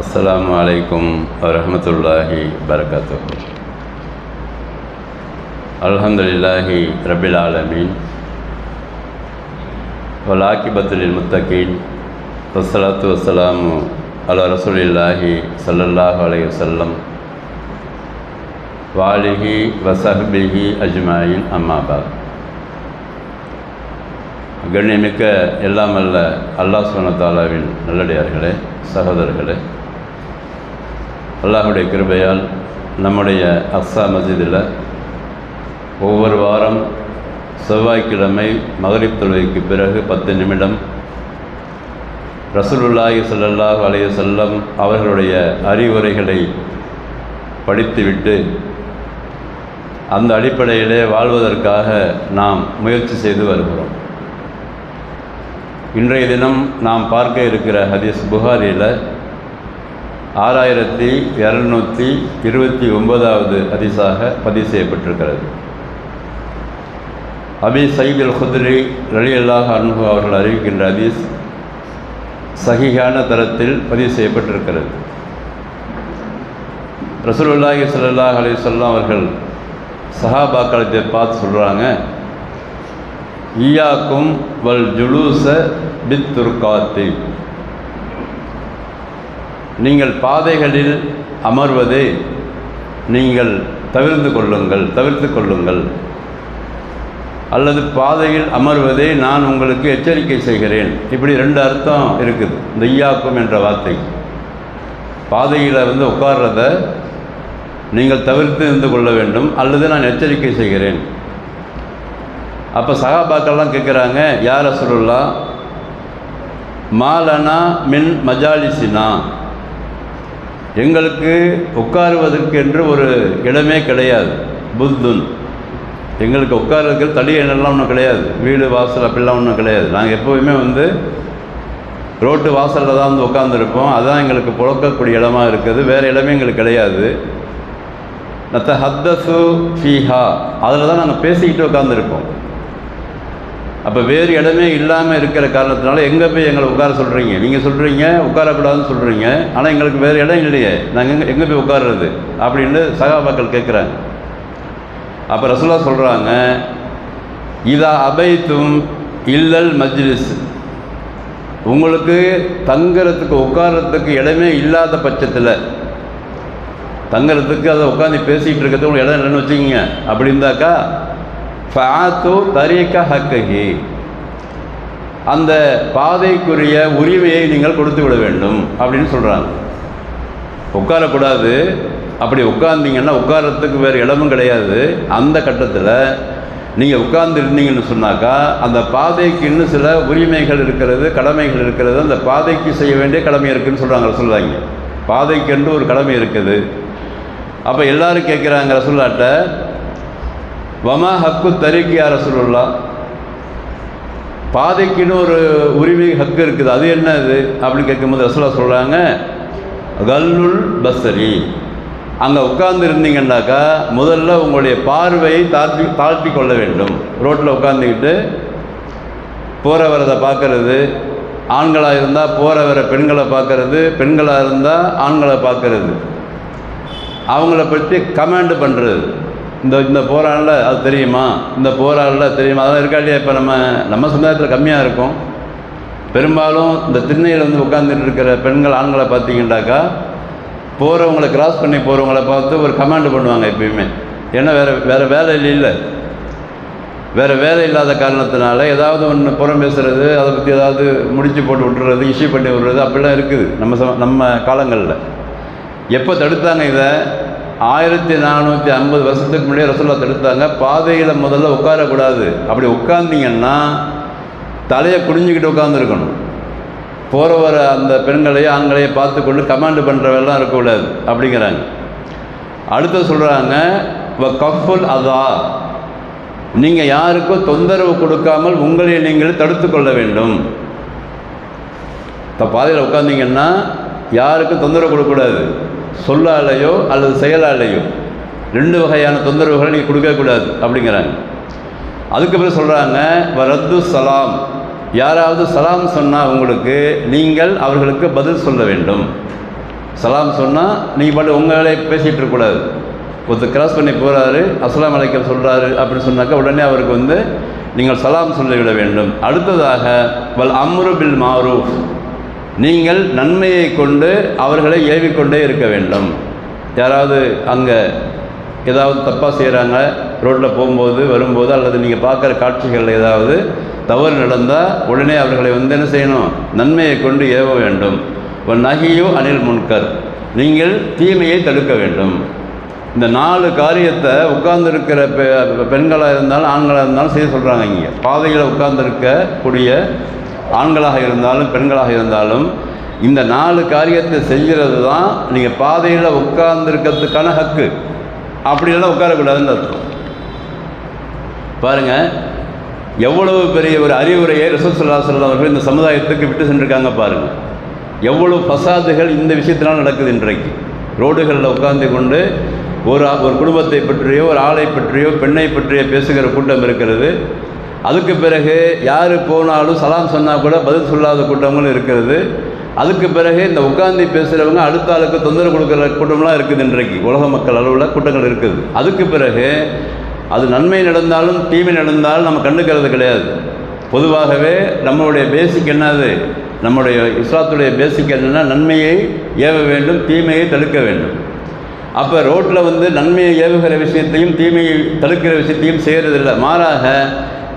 அஸ்லாம் வலைக்கும் வரமத்துல்லாஹி வரகாத்து அலமதுல்லாஹி ரபில் ஆலமீன். வலாக்கிபத்துலில் முத்தகீன். வஸ்ஸலாத்து வசலாமு அல ரசூலில்லாஹி சல்லல்லாஹு அலைஹி வஸல்லம். வாலிஹி வசஹ்பிஹி அஜ்மாயின் அம்மாபாத் கண்ணியமிக்க எல்லாம் அல்ல அல்லாஹ் சுனத்தாலாவின் நல்லடியார்களே சகோதரர்களே. அல்லாஹுடைய கிருபையால் நம்முடைய அக்ஸா மஸ்ஜிதில் ஒவ்வொரு வாரம் செவ்வாய்க்கிழமை மகரிப் தொழுகைக்கு பிறகு பத்து நிமிடம் ரசூலுல்லாஹி சல்லாஹ் அலைய செல்லம் அவர்களுடைய அறிவுரைகளை படித்துவிட்டு அந்த அடிப்படையிலே வாழ்வதற்காக நாம் முயற்சி செய்து வருகிறோம். இன்றைய தினம் நாம் பார்க்க இருக்கிற ஹதீஸ் புகாரியில் ஆறாயிரத்தி இரநூத்தி இருபத்தி ஒன்பதாவது ஹதீஸாக பதிவு செய்யப்பட்டிருக்கிறது. அபி சயீத் அல் குத்ரி ரலி அல்லாஹ் அன்பு அவர்கள் அறிவிக்கின்ற ஹதீஸ் சகிகான தரத்தில் பதிவு செய்யப்பட்டிருக்கிறது. ரசூலுல்லாஹி சல்லாஹ் அலி சொல்லாம் அவர்கள் சஹாபாக்களத்தை பார்த்து சொல்கிறாங்க ஈயாக்கும் வல் ஜுலூச பித் துர்காத்தி. நீங்கள் பாதைகளில் அமர்வதை நீங்கள் தவிர்த்து கொள்ளுங்கள் தவிர்த்து கொள்ளுங்கள். அல்லது பாதையில் அமர்வதை நான் உங்களுக்கு எச்சரிக்கை செய்கிறேன். இப்படி ரெண்டு அர்த்தம் இருக்குது. இந்த ஈயாக்கும் என்ற வார்த்தை. பாதையில் வந்து உட்கார்றத நீங்கள் தவிர்த்து இருந்து கொள்ள வேண்டும். அல்லது நான் எச்சரிக்கை செய்கிறேன். அப்போ சகாபாக்கள்லாம் கேட்குறாங்க யார் ரசூலுல்லா மாலனா மின் மஜாலிசினா? எங்களுக்கு உட்காருவதற்கு என்று ஒரு இடமே கிடையாது. புத்துன். எங்களுக்கு உட்கார்றதுக்கு தடி இடம்லாம் ஒன்றும் கிடையாது. வீடு வாசல் அப்படிலாம் ஒன்றும் கிடையாது. நாங்கள் எப்போவுமே வந்து ரோட்டு வாசலில் தான் வந்து உட்காந்துருப்போம் அதுதான் எங்களுக்கு புழக்கக்கூடிய இடமா இருக்குது. வேறு இடமே எங்களுக்கு கிடையாது. நத்த ஹத்தசு ஃபீஹா. அதில் தான் நாங்கள் பேசிக்கிட்டு உட்காந்துருப்போம் அப்போ வேறு இடமே இல்லாமல் இருக்கிற காரணத்தினால எங்கே போய் எங்களை உட்கார சொல்கிறீங்க நீங்கள் சொல்கிறீங்க உட்காரக்கூடாதுன்னு சொல்கிறீங்க ஆனால் எங்களுக்கு வேறு இடம் இல்லையே. நாங்கள் எங்கே எங்கே போய் உட்கார்றது? அப்படின்னு சகாபாக்கள் கேட்குறாங்க அப்போ ரசுல்லா சொல்கிறாங்க இதா அபைத்தும் இல்லல் மஜ்லிஸ். உங்களுக்கு தங்குறதுக்கு உட்காரத்துக்கு இடமே இல்லாத பட்சத்தில் தங்குறதுக்கு அதை உட்காந்து பேசிகிட்டு இருக்கிறது உங்களுக்கு இடம் இல்லைன்னு வச்சுக்கிங்க. அப்படி இருந்தாக்கா ஃபாத்து தரீக்க ஹக்கஹி. அந்த பாதைக்குரிய உரிமையை நீங்கள் கொடுத்து விட வேண்டும் அப்படின்னு சொல்கிறாங்க உட்காரக்கூடாது. அப்படி உட்கார்ந்தீங்கன்னா உட்காரத்துக்கு வேறு இடமும் கிடையாது. அந்த கட்டத்தில் நீங்கள் உட்கார்ந்துருந்தீங்கன்னு சொன்னாக்கா அந்த பாதைக்கு இன்னும் சில உரிமைகள் இருக்கிறது கடமைகள் இருக்கிறது அந்த பாதைக்கு செய்ய வேண்டிய கடமை இருக்குதுன்னு சொல்கிறாங்க ரசுல்லாங்க பாதைக்கென்று ஒரு கடமை இருக்குது. அப்போ எல்லோரும் கேட்குறாங்க ரசுல்லாட்ட வமா ஹக்கு தரிக்கு யார் ரசூலுல்லா? பாதைக்குன்னு ஒரு உரிமை ஹக்கு இருக்குது. அது என்ன இது? அப்படின்னு கேட்கும்போது ரசூலா சொல்கிறாங்க கல்லுல் பஸ்ஸரி அங்கே உட்கார்ந்து இருந்தீங்கன்னாக்கா முதல்ல உங்களுடைய பார்வையை தாழ்த்தி தாழ்த்தி கொள்ள வேண்டும். ரோட்டில் உட்காந்துக்கிட்டு போகிற வரதை பார்க்கறது ஆண்களாக இருந்தால் போகிற வர பெண்களை பார்க்கறது பெண்களாக இருந்தால் ஆண்களை பார்க்கறது. அவங்கள பற்றி கமாண்டு பண்ணுறது இந்த இந்த போராளில் அது தெரியுமா? இந்த போராளில் தெரியுமா? அதெல்லாம் இருக்கா இல்லையா? இப்போ நம்ம நம்ம சமுதாயத்தில் கம்மியாக இருக்கும். பெரும்பாலும் இந்த திண்ணையில் வந்து உட்காந்துட்டு இருக்கிற பெண்கள் ஆண்களை பார்த்தீங்கன்னாக்கா போகிறவங்களை கிராஸ் பண்ணி போகிறவங்கள பார்த்து ஒரு கமாண்டு பண்ணுவாங்க எப்பயுமே. ஏன்னா வேறு வேறு வேலை இல்லை வேறு வேலை இல்லாத காரணத்தினால ஏதாவது ஒன்று புறம் பேசுகிறது அதை பற்றி ஏதாவது முடிச்சு போட்டு விட்டுறது இஷ்யூ பண்ணி விடுறது அப்படிலாம் இருக்குது நம்ம சம நம்ம காலங்களில். எப்போ தடுத்தாங்க இதை? ஆயிரத்தி நானூற்றி ஐம்பது வருஷத்துக்கு முன்னாடியே ரசோல்லா தடுத்தாங்க. பாதையில் முதல்ல உட்காரக்கூடாது. அப்படி உட்கார்ந்தீங்கன்னா தலையை குடிஞ்சிக்கிட்டு உட்காந்துருக்கணும் போகிற வர அந்த பெண்களையும் ஆண்களையும் பார்த்து கொண்டு கமாண்டு பண்ணுறவெல்லாம் இருக்கக்கூடாது. அப்படிங்கிறாங்க. அடுத்து சொல்கிறாங்க வ கஃபுல் அதா. நீங்கள் யாருக்கும் தொந்தரவு கொடுக்காமல் உங்களை நீங்கள் தடுத்து கொள்ள வேண்டும். இப்போ பாதையில் உட்காந்தீங்கன்னா யாருக்கும் தொந்தரவு கொடுக்கக்கூடாது. சொல்லாலேயோ அல்லது செயலாலேயோ. ரெண்டு வகையான தொந்தரவுகளை நீங்கள் கொடுக்கக்கூடாது அப்படிங்கிறாங்க. அதுக்கு பிறகு சொல்கிறாங்க வரத்து சலாம். யாராவது சலாம் சொன்னால் உங்களுக்கு நீங்கள் அவர்களுக்கு பதில் சொல்ல வேண்டும். சலாம் சொன்னால் நீங்கள் பாட்டு உங்களே பேசிகிட்டு இருக்கக்கூடாது ஒருத்தர் கிராஸ் பண்ணி போகிறாரு அஸ்லாம் அலைக்கம் சொல்கிறாரு அப்படின்னு சொன்னாக்கா உடனே அவருக்கு வந்து நீங்கள் சலாம் சொல்லிவிட வேண்டும். அடுத்ததாக வல் அம்ரு பில் மாரூஃப். நீங்கள் நன்மையை கொண்டு அவர்களை ஏவிக்கொண்டே இருக்க வேண்டும். யாராவது அங்கே ஏதாவது தப்பாக செய்கிறாங்க ரோட்டில் போகும்போது வரும்போது அல்லது நீங்கள் பார்க்குற காட்சிகள் ஏதாவது தவறு நடந்தால் உடனே அவர்களை வந்து என்ன செய்யணும்? நன்மையை கொண்டு ஏவ வேண்டும். ஒரு நகையோ அனில் முன்கர். நீங்கள் தீமையை தடுக்க வேண்டும். இந்த நாலு காரியத்தை உட்கார்ந்துருக்கிற பெ பெண்களாக இருந்தாலும் ஆண்களாக இருந்தாலும் செய்ய சொல்கிறாங்க இங்கே. பாதையில் உட்கார்ந்துருக்கக்கூடிய ஆண்களாக இருந்தாலும் பெண்களாக இருந்தாலும் இந்த நாலு காரியத்தை செய்கிறது தான் நீங்கள் பாதையில் உட்கார்ந்துருக்கிறதுக்கான ஹக்கு. அப்படியெல்லாம் உட்காரக்கூடாதுன்னு அர்த்தம். பாருங்கள் எவ்வளவு பெரிய ஒரு அறிவுரையை ரசூசல்லா சொல்லம் அவர்கள் இந்த சமுதாயத்துக்கு விட்டு சென்றிருக்காங்க பாருங்கள் எவ்வளவு பசாதுகள் இந்த விஷயத்தினால் நடக்குது இன்றைக்கு. ரோடுகளில் உட்கார்ந்து கொண்டு ஒரு ஒரு குடும்பத்தை பற்றியோ ஒரு ஆளை பற்றியோ பெண்ணை பற்றியோ பேசுகிற கூட்டம் இருக்கிறது. அதுக்கு பிறகு யார் போனாலும் சலாம் சொன்னால் கூட பதில் சொல்லாத கூட்டங்களும் இருக்கிறது. அதுக்கு பிறகு இந்த உட்காந்து பேசுகிறவங்க அடுத்த ஆளுக்கு தொந்தரவு கொடுக்குற கூட்டம்லாம் இருக்குது இன்றைக்கு. உலக மக்கள் அளவில் கூட்டங்கள் இருக்குது. அதுக்கு பிறகு அது நன்மை நடந்தாலும் தீமை நடந்தாலும் நம்ம கண்டுக்கிறது கிடையாது. பொதுவாகவே நம்மளுடைய பேசிக் என்னது? நம்முடைய இஸ்லாத்துடைய பேசிக் என்னன்னா நன்மையை ஏவ வேண்டும் தீமையை தடுக்க வேண்டும். அப்போ ரோட்டில் வந்து நன்மையை ஏவுகிற விஷயத்தையும் தீமையை தடுக்கிற விஷயத்தையும் செய்கிறதில்லை மாறாக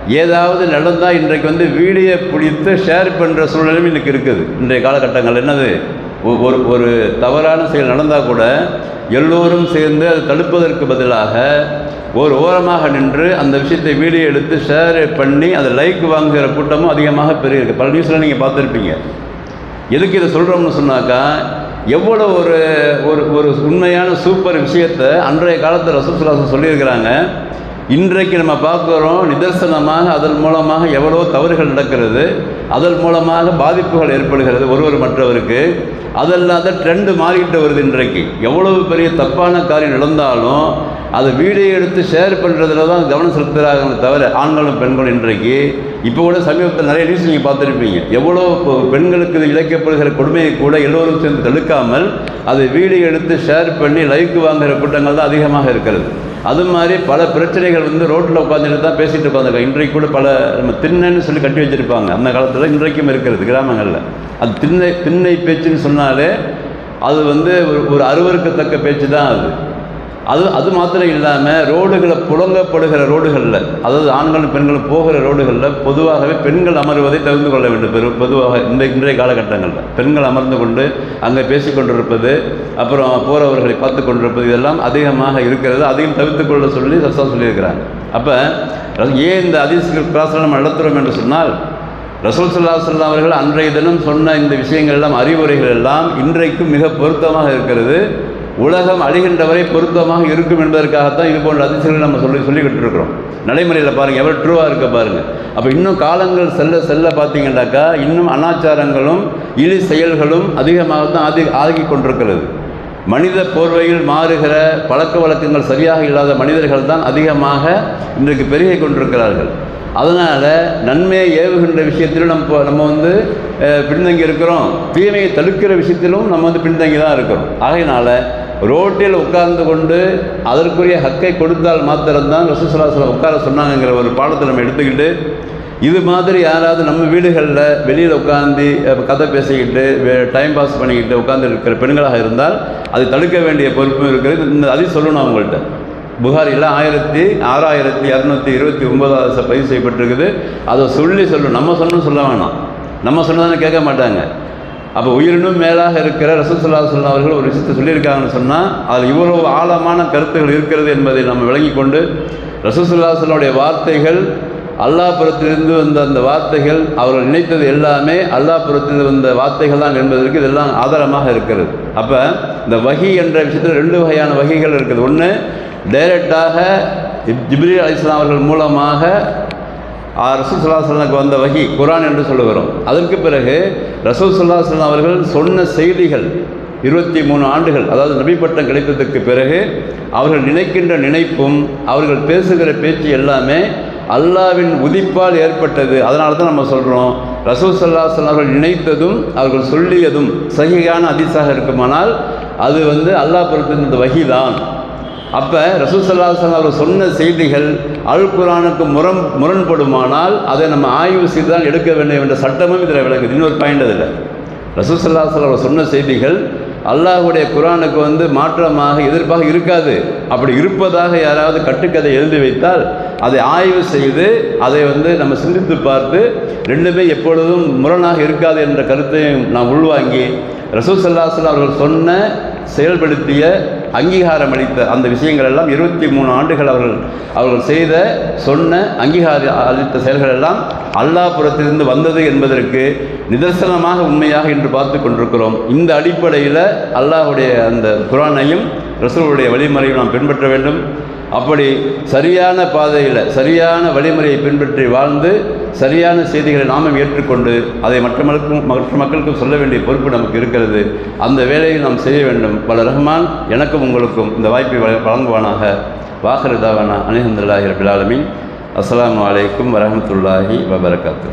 ஏதாவது நடந்தால் இன்றைக்கு வந்து வீடியோ பிடித்து ஷேர் பண்ணுற சூழலும் இன்றைக்கு இருக்குது. இன்றைய காலகட்டங்கள் என்னது? ஒ- ஒரு ஒரு தவறான செயல் நடந்தால் கூட எல்லோரும் சேர்ந்து அதை தடுப்பதற்கு பதிலாக ஒரு ஓரமாக நின்று அந்த விஷயத்தை வீடியோ எடுத்து ஷேர் பண்ணி அதை லைக் வாங்குகிற கூட்டமும் அதிகமாக பெருகிருக்கு. பல நியூஸில் நீங்கள் பார்த்துருப்பீங்க. எதுக்கு இதை சொல்கிறோம்னு சொன்னாக்கா எவ்வளோ ஒரு ஒரு ஒரு உண்மையான சூப்பர் விஷயத்தை அன்றைய காலத்தில் ரசூசுலாசன் சொல்லியிருக்கிறாங்க. இன்றைக்கு நம்ம பார்க்குறோம் நிதர்சனமாக அதன் மூலமாக எவ்வளோ தவறுகள் நடக்கிறது. அதன் மூலமாக பாதிப்புகள் ஏற்படுகிறது ஒருவர் மற்றவருக்கு. அதல்லாத ட்ரெண்டு மாறிக்கிட்டு வருது இன்றைக்கு. எவ்வளவு பெரிய தப்பான காரியம் நடந்தாலும் அதை வீடியோ எடுத்து ஷேர் பண்ணுறதுல தான் கவனம் செலுத்துகிறாங்க தவிர ஆண்களும் பெண்களும் இன்றைக்கு. இப்போ கூட சமீபத்தில் நிறைய நியூஸ் நீங்கள் பார்த்துருப்பீங்க. எவ்வளோ பெண்களுக்கு இது இழைக்கப்படுகிற கொடுமையை கூட எல்லோரும் சேர்ந்து தடுக்காமல் அதை வீடியோ எடுத்து ஷேர் பண்ணி லைக் வாங்குகிற கூட்டங்கள் தான் அதிகமாக இருக்கிறது. அது மாதிரி பல பிரச்சனைகள் வந்து ரோட்டில் உட்காந்துட்டு தான் பேசிகிட்டு உட்காந்துருக்காங்க இன்றைக்கு கூட பல நம்ம திண்ணைன்னு சொல்லி கட்டி வச்சுருப்பாங்க. அந்த காலத்தில் இன்றைக்கும் இருக்கிறது கிராமங்களில். அது திண்ணை திண்ணை பேச்சுன்னு சொன்னாலே அது வந்து ஒரு ஒரு அருவருக்கத்தக்க பேச்சு தான் அது. அது அது மாத்திரம் இல்லாமல் ரோடுகளை புழங்கப்படுகிற ரோடுகளில் அதாவது ஆண்களும் பெண்களும் போகிற ரோடுகளில் பொதுவாகவே பெண்கள் அமர்வதை தவிர்த்து கொள்ள வேண்டும். பெரும் பொதுவாக இந்த இன்றைய காலகட்டங்களில். பெண்கள் அமர்ந்து கொண்டு அங்கே பேசிக்கொண்டிருப்பது அப்புறம் போகிறவர்களை பார்த்து கொண்டிருப்பது இதெல்லாம் அதிகமாக இருக்கிறது. அதையும் தவிர்த்து கொள்ள சொல்லி ரசா சொல்லியிருக்கிறாங்க. அப்போ ஏன் இந்த அதிசய கிளாஸில் நம்ம நடத்துகிறோம் என்று சொன்னால் ரசூல் சல்லா சொல்லா அவர்கள் அன்றைய தினம் சொன்ன இந்த விஷயங்கள் எல்லாம் அறிவுரைகள் எல்லாம் இன்றைக்கும் மிக பொருத்தமாக இருக்கிறது. உலகம் அழிகின்ற வரை பொருத்தமாக இருக்கும் என்பதற்காகத்தான் இது போன்ற அதிசயங்களை நம்ம சொல்லி சொல்லிக்கிட்டு இருக்கிறோம் நடைமுறையில் பாருங்கள் எவ்வளோ ட்ரூவாக இருக்க பாருங்கள் அப்போ இன்னும் காலங்கள் செல்ல செல்ல பார்த்தீங்கன்னாக்கா இன்னும் அனாச்சாரங்களும் இழி செயல்களும் அதிகமாக தான் ஆதி ஆகி கொண்டிருக்கிறது. மனித போர்வையில் மாறுகிற பழக்க வழக்கங்கள் சரியாக இல்லாத மனிதர்கள் தான் அதிகமாக இன்றைக்கு பெருகி கொண்டிருக்கிறார்கள். அதனால் நன்மையை ஏவுகின்ற விஷயத்திலும் நம்ம இப்போ- நம்ம வந்து பின்தங்கி இருக்கிறோம் தீமையை தடுக்கிற விஷயத்திலும் நம்ம வந்து பின்தங்கி தான் இருக்கிறோம். ஆகையினால் ரோட்டில் உட்கார்ந்து கொண்டு அதற்குரிய ஹக்கை கொடுத்தால் மாத்திரம்தான் ரசூசலாசலம் உட்கார சொன்னாங்கங்கிற ஒரு பாடத்தை நம்ம எடுத்துக்கிட்டு இது மாதிரி யாராவது நம்ம வீடுகளில் வெளியில் உட்காந்து கதை பேசிக்கிட்டு டைம் பாஸ் பண்ணிக்கிட்டு உட்காந்து இருக்கிற பெண்களாக இருந்தால் அதை தடுக்க வேண்டிய பொறுப்பும் இருக்கிறது இந்த அதையும் சொல்லணும் அவங்கள்ட்ட. புகாரில் ஆயிரத்தி ஆறாயிரத்தி இரநூத்தி இருபத்தி ஒன்பதாவது பதிவு செய்யப்பட்டிருக்குது அதை சொல்லி சொல்லணும் நம்ம சொன்னோம் சொல்ல வேணாம். நம்ம சொன்னதானே கேட்க மாட்டாங்க. அப்போ உயிரினும் மேலாக இருக்கிற ரசூசல்லா சொல்லா அவர்கள் ஒரு விஷயத்தை சொல்லியிருக்காங்கன்னு சொன்னால் அதில் இவ்வளவு ஆழமான கருத்துகள் இருக்கிறது என்பதை நம்ம விளங்கி கொண்டு ரசூசல்லா சொல்லாவுடைய வார்த்தைகள் அல்லாப்புறத்திலிருந்து வந்த அந்த வார்த்தைகள் அவர்கள் நினைத்தது எல்லாமே அல்லாஹ் வந்த வார்த்தைகள் தான் என்பதற்கு இதெல்லாம் ஆதாரமாக இருக்கிறது. அப்போ இந்த வகி என்ற விஷயத்தில் ரெண்டு வகையான வகைகள் இருக்குது. ஒன்று டைரக்டாக ஜிப்ரி அலி இஸ்லாம் அவர்கள் மூலமாக ரசூல் சல்லாஹலுக்கு வந்த வகி குரான் என்று சொல்லுகிறோம். அதற்கு பிறகு ரசூல் சல்லாஹல் அவர்கள் சொன்ன செய்திகள் இருபத்தி மூணு ஆண்டுகள் அதாவது நபி பட்டம் கிடைத்ததற்கு பிறகு அவர்கள் நினைக்கின்ற நினைப்பும் அவர்கள் பேசுகிற பேச்சு எல்லாமே அல்லாவின் உதிப்பால் ஏற்பட்டது. அதனால தான் நம்ம சொல்கிறோம் ரசூல் சல்லாஹ் அவர்கள் நினைத்ததும் அவர்கள் சொல்லியதும் சகியான அதிசாக இருக்குமானால் அது வந்து அல்லாஹ் பொறுத்திருந்த வகிதான் அப்போ ரசூசல்லாசன் அவர் சொன்ன செய்திகள் அல் குரானுக்கு முரண் முரண்படுமானால் அதை நம்ம ஆய்வு செய்து தான் எடுக்க வேண்டும் என்ற சட்டமும் இதில் விளங்குது. இன்னொரு பாயிண்ட் அதில். ரசூசல்லாசன் அவர் சொன்ன செய்திகள் அல்லாஹுடைய குரானுக்கு வந்து மாற்றமாக எதிர்ப்பாக இருக்காது. அப்படி இருப்பதாக யாராவது கட்டுக்கதை எழுதி வைத்தால் அதை ஆய்வு செய்து அதை வந்து நம்ம சிந்தித்து பார்த்து ரெண்டுமே எப்பொழுதும் முரணாக இருக்காது என்ற கருத்தையும் நாம் உள்வாங்கி ரசூசல்லாசன் அவர்கள் சொன்ன செயல்படுத்திய அங்கீகாரம் அளித்த அந்த விஷயங்கள் எல்லாம் இருபத்தி மூணு ஆண்டுகள் அவர்கள் அவர்கள் செய்த சொன்ன அங்கீகார அளித்த செயல்கள் எல்லாம் அல்லாபுரத்திலிருந்து வந்தது என்பதற்கு நிதர்சனமாக உண்மையாக இன்று பார்த்து கொண்டிருக்கிறோம். இந்த அடிப்படையில் அல்லாஹுடைய அந்த குரானையும் ரசூலுடைய வழிமுறையை நாம் பின்பற்ற வேண்டும். அப்படி சரியான பாதையில் சரியான வழிமுறையை பின்பற்றி வாழ்ந்து சரியான செய்திகளை நாமும் ஏற்றுக்கொண்டு அதை மற்றவர்களுக்கும் மற்ற மக்களுக்கும் சொல்ல வேண்டிய பொறுப்பு நமக்கு இருக்கிறது. அந்த வேலையை நாம் செய்ய வேண்டும். பல ரஹ்மான் எனக்கும் உங்களுக்கும் இந்த வாய்ப்பை வழங்குவானாக. வாஹருதாவானா அனிஹந்துல்லாஹி ரபிலாலமின் அஸ்லாம் அஸ்ஸலாமு அலைக்கும் வபரகாத்து